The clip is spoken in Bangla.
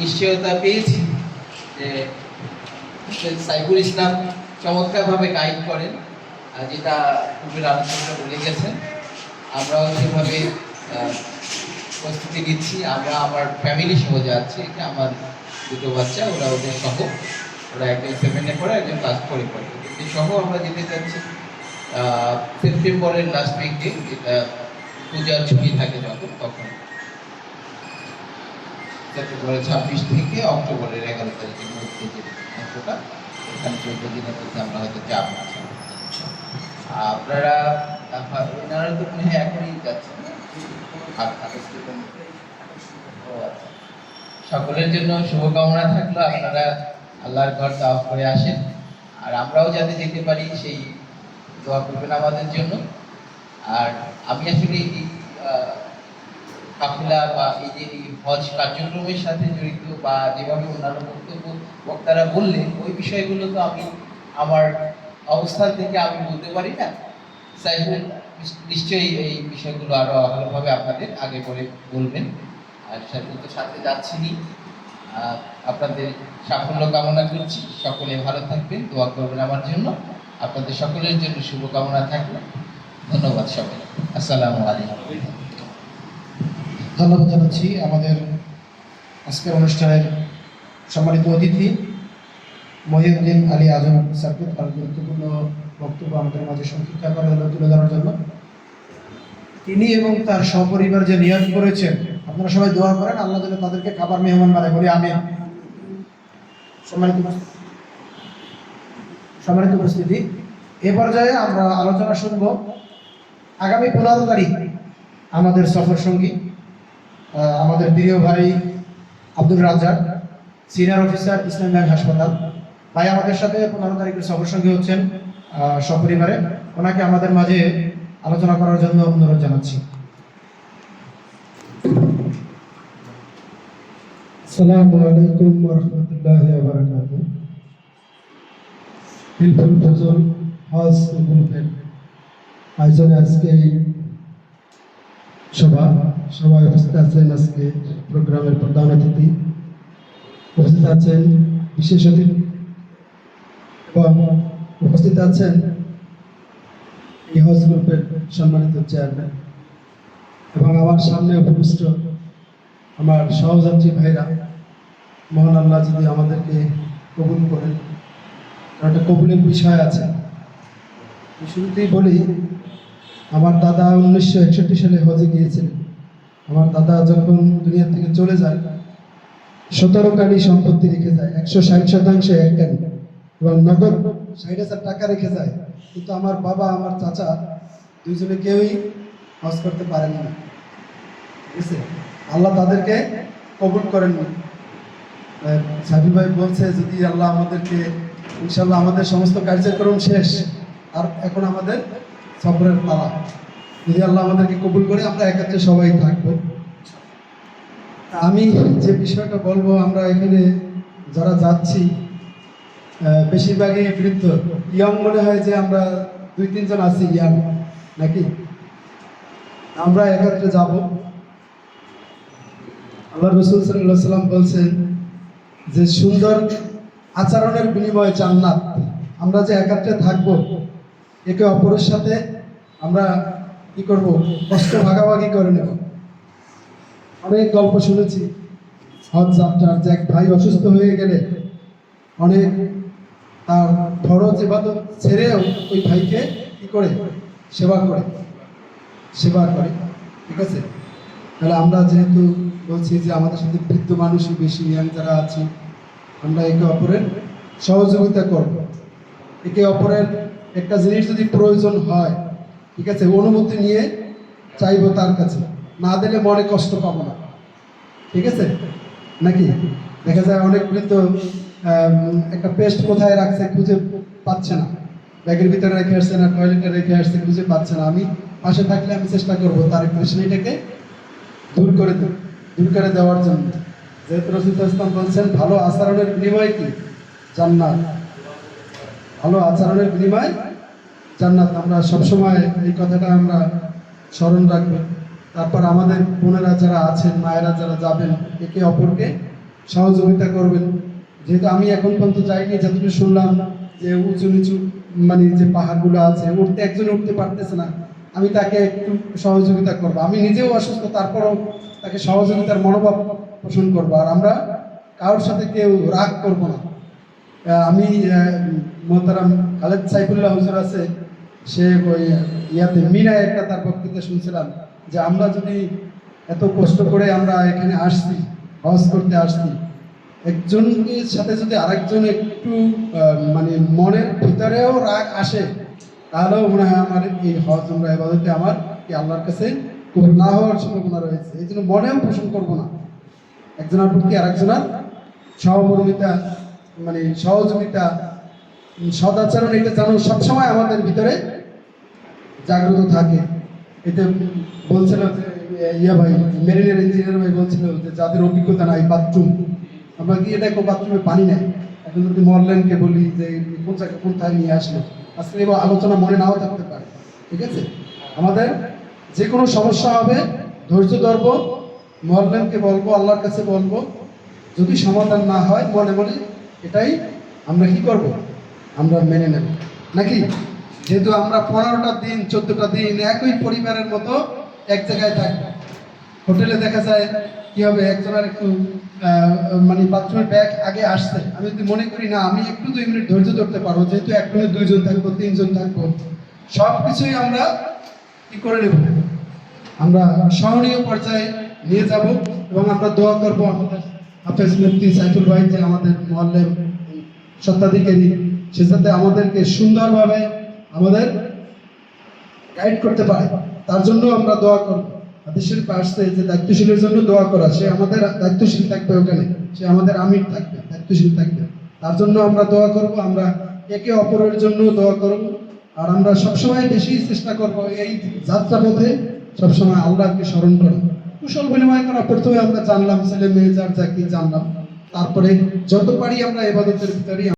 নিশ্চয়তা পেয়েছি যে সাইফুল ইসলাম চমৎকারভাবে গাইড করেন যেটা পূর্বের আলোচনা বলে গেছেন, আমরাও সেভাবে প্রস্তুতি নিচ্ছি, আমরা আমার ফ্যামিলি সহ যাচ্ছি এটা আমার দুটো বাচ্চা, ওরা ওদের সহ, ওরা একজন সেভেনে পড়ে, একজন ক্লাস ফোরে পড়ে। সহ আমরা যেতে চাচ্ছি সেপ্টেম্বরের লাস্ট উইকে যেটা পূজার ছুটি থাকে যখন, তখন। সেপ্টেম্বরের ছাব্বিশ থেকে অক্টোবরের এগারো তারিখের মধ্যে যে অংশটা এখানে চোদ্দ দিনের মধ্যে আমরা হয়তো যাব। আপনারা ওনারা তো মনে হয় এখনই যাচ্ছেন আচ্ছা। সকলের জন্য শুভকামনা থাকল। আপনারা আল্লাহর ঘর দাওয়া করে আসেন। আর আমরাও যাতে যেতে পারি, সেই দোয়া করবেন আমাদের জন্য। আর আমি আসলে কাফেলা বা এই যে এই হজ কার্যক্রমের সাথে জড়িত বা যেভাবে অন্যান্য বক্তব্য বক্তারা বললেন ওই বিষয়গুলো তো আমি আমার অবস্থান থেকে আমি বলতে পারি না। সাইফুল নিশ্চয়ই এই বিষয়গুলো আরও ভালোভাবে আপনাদের আগে পরে বলবেন। আর সাইফুল তো সাথে যাচ্ছেনই আহ, আপনাদের সাফল্য কামনা করছি। সকলে ভালো থাকবেন দোয়া করবেন আমার জন্য। আপনাদের সকলের জন্য শুভকামনা থাকবে ধন্যবাদ সবাই আসসালামু আলাইকুম। ধন্যবাদ জানাচ্ছি আমাদের আজকের অনুষ্ঠানের সম্মানিত অতিথি, মহিউদ্দিন আলী আজম স্যারকে তার গুরুত্বপূর্ণ বক্তব্য আমাদের মাঝে সংক্ষিপ্ত আকারে হলো তুলে ধরার জন্য। তিনি এবং তার সপরিবার যে নিয়ত করেছেন, আপনারা সবাই দোয়া করেন, আল্লাহ যেন তাদেরকে খাবার মেহমান বানায়। বলি আমি সম্মানিত সম্মানিত উপস্থিতি। এ পর্যায়ে আমরা আলোচনা শুনব আগামী পনেরো তারিখ আমাদের সফর সঙ্গী আমাদের প্রিয় ভাই Abdul Razzaq senior officer Islami Bank হাসপাতাল। ভাই, আমাদের সাথে পনেরো তারিখের সফর সঙ্গী হচ্ছেন সপরিবারে। ওনাকে আমাদের মাঝে আলোচনা করার জন্য অনুরোধ জানাচ্ছি। আসসালামু আলাইকুম আয়োজনে আজকে এই সভা সবাই উপস্থিত আছেন আজকে প্রোগ্রামের প্রধান অতিথি। উপস্থিত আছেন বিশেষ অতিথি এবং উপস্থিত আছেন এই হজ গ্রুপের সম্মানিত চেয়ারম্যান এবং আমার সামনে উপবিষ্ট আমার সহযাত্রী ভাইরা, মহান আল্লাহ যদি আমাদেরকে কবুল করেন। একটা কবুলের বিষয় আছে। শুরুতেই বলি আমার দাদা উনিশশো একষট্টি সালে হজে গিয়েছিলেন। আমার দাদা যখন দুনিয়া থেকে চলে যায়, সতেরো কানি সম্পত্তি রেখে যায়, একশো ষাট শতাংশ এক কানি, এবং নগদ ষাট হাজার টাকা রেখে যায়। কিন্তু আমার বাবা, আমার চাচা দুইজনে কেউই হজ করতে পারেন না। ঠিক আছে? আল্লাহ তাদেরকে কবুল করেন সাবি ভাই বলছে, যদি আল্লাহ আমাদেরকে ইনশাল্লাহ আমাদের সমস্ত কার্যক্রম শেষ, আর এখন আমাদের সফরের পালা। যদি আল্লাহ আমাদেরকে কবুল করে, আমরা একাত্রে সবাই থাকব। আমি যে বিষয়টা বলব, আমরা এখানে যারা যাচ্ছি বেশিরভাগই বৃদ্ধ। ইয়ং মনে হয় যে আমরা দুই, তিনজন আছি, ইয়াং নাকি? আমরা একাত্রে যাব। আল্লাহ রসুল সাল্লাহ সাল্লাম বলছেন যে, সুন্দর আচরণের বিনিময়ে জান্নাত। আমরা যে একাত্রে থাকব একে অপরের সাথে আমরা কি করব? কষ্ট ভাগাভাগি করে নেব। অনেক গল্প শুনেছি। হজ যাত্রার যে এক ভাই অসুস্থ হয়ে গেলে অনেক তার ফরজ ইবাদত ছেড়েও ওই ভাইকে কি করে? সেবা করে। সেবা করে। ঠিক আছে? তাহলে আমরা যেহেতু বলছি যে আমাদের সাথে বৃদ্ধ মানুষই বেশি, ইয়াং যারা আছি, আমরা একে অপরের সহযোগিতা করব। একে অপরের একটা জিনিস যদি প্রয়োজন হয় ঠিক আছে অনুমতি নিয়ে চাইব তার কাছে। না দিলে মনে কষ্ট পাবো না। ঠিক আছে? নাকি? দেখা যায় অনেক আম, একটা পেস্ট কোথায় রাখছে খুঁজে পাচ্ছে না। ব্যাগের ভিতরে রেখে আসছে না টয়লেটে রেখে আসছে খুঁজে পাচ্ছে না। আমি পাশে থাকলে আমি চেষ্টা করব তার পেরেশানিটাকে দূর করে দেব দূর করে দেওয়ার জন্য। যেহেতু রসুল ইসলাম বলছেন ভালো আচরণের বিনিময় কি? জান্নাত। ভালো আচরণের বিনিময় জান্নাত। আমরা সবসময় এই কথাটা আমরা স্মরণ রাখব। তারপর আমাদের বোনেরা যারা আছেন, মায়েরা যারা যাবেন, একে অপরকে সহযোগিতা করবেন। যেহেতু আমি এখন পর্যন্ত যাইনি, যতটুকু শুনলাম যে উঁচু নিচু মানে যে পাহাড়গুলো আছে, উঠতে একজন উঠতে পারতেছে না। আমি তাকে একটু সহযোগিতা করব। আমি নিজেও অসুস্থ, তারপরও তাকে সহযোগিতার মনোভাব পোষণ করব। আর আমরা কারোর সাথে কেউ রাগ করব না। আমি মোহতারাম খালেদ সাইফুল্লাহ হুজুর আছে, সে ওই ইয়াতে মিনা একটা তার বক্তৃতা শুনছিলাম, যে আমরা যদি এত কষ্ট করে আমরা এখানে আসছি, হজ করতে আসছি একজনের সাথে যদি আরেকজন একটু মানে মনের ভিতরেও রাগ আসে, তাহলেও মনে হয় আমার এই হজ আমরা এবাদতে আমার কি আল্লাহর কাছে না হওয়ার সম্ভাবনা রয়েছে। এই জন্য মনেও পোষণ করব না। একজনের প্রতি আরেকজনের সহমর্মিতা মানে সহযোগিতা সদাচরণ এটা যেন সবসময় আমাদের ভিতরে জাগ্রত থাকে। এতে বলছিল ইয়া ভাই, মেরিনের ইঞ্জিনিয়ার ভাই বলছিল যে, যাদের অভিজ্ঞতা নাই বাথরুম আমরা গিয়ে দেখো বাথরুমে পানি নেই। এখন যদি মরলেনকে বলি যে, কোন জায়গায় কোথায় নিয়ে আসলো? আজকে এবার আলোচনা মনে নাও থাকতে পারে। ঠিক আছে? আমাদের যে কোনো সমস্যা হবে, ধৈর্য ধরবো, মরলেনকে বলব, আল্লাহর কাছে বলব। যদি সমাধান না হয়, মনে মনে এটাই আমরা কি করব? আমরা মেনে নেব। নাকি? যেহেতু আমরা পনেরোটা দিন, চোদ্দটা দিন একই পরিবারের মতো এক জায়গায় থাকব। হোটেলে দেখা যায় কি হবে, একজনের একটু মানে বাথরুমের ব্যাগ আগে আসছে। আমি যদি মনে করি, না, আমি একটু দুই মিনিট ধৈর্য ধরতে পারব, যেহেতু এক মিনিট দুইজন থাকব, তিনজন থাকব সব কিছুই আমরা কি করে নেব? আমরা সহনীয় পর্যায়ে নিয়ে যাব এবং আমরা দোয়া করব আমাদের হাফেজ মুফতি সাইফুল ভাই যে আমাদের মহল্লের সত্ত্বাধিকারী সে যাতে আমাদেরকে সুন্দরভাবে আমাদের গাইড করতে পারে, তার জন্য আমরা দোয়া করব। শরীফ আসছে যে দায়িত্বশীলের জন্য দোয়া করা, সে আমাদের দায়িত্বশীল থাকবে ওখানে, সে আমাদের আমির থাকবে, দায়িত্বশীল থাকবে। তার জন্য আমরা দোয়া করব, আমরা একে অপরের জন্য দোয়া করব, আর আমরা সবসময় বেশি চেষ্টা করব এই যাত্রা পথে সবসময় আল্লাহকে স্মরণ করা। কুশল বিনিময় করা প্রথমে আমরা জানলাম, ছেলে মেয়ে যার যা কি জানলাম। তারপরে যত পারি আমরা এবাদতের ভিতরেই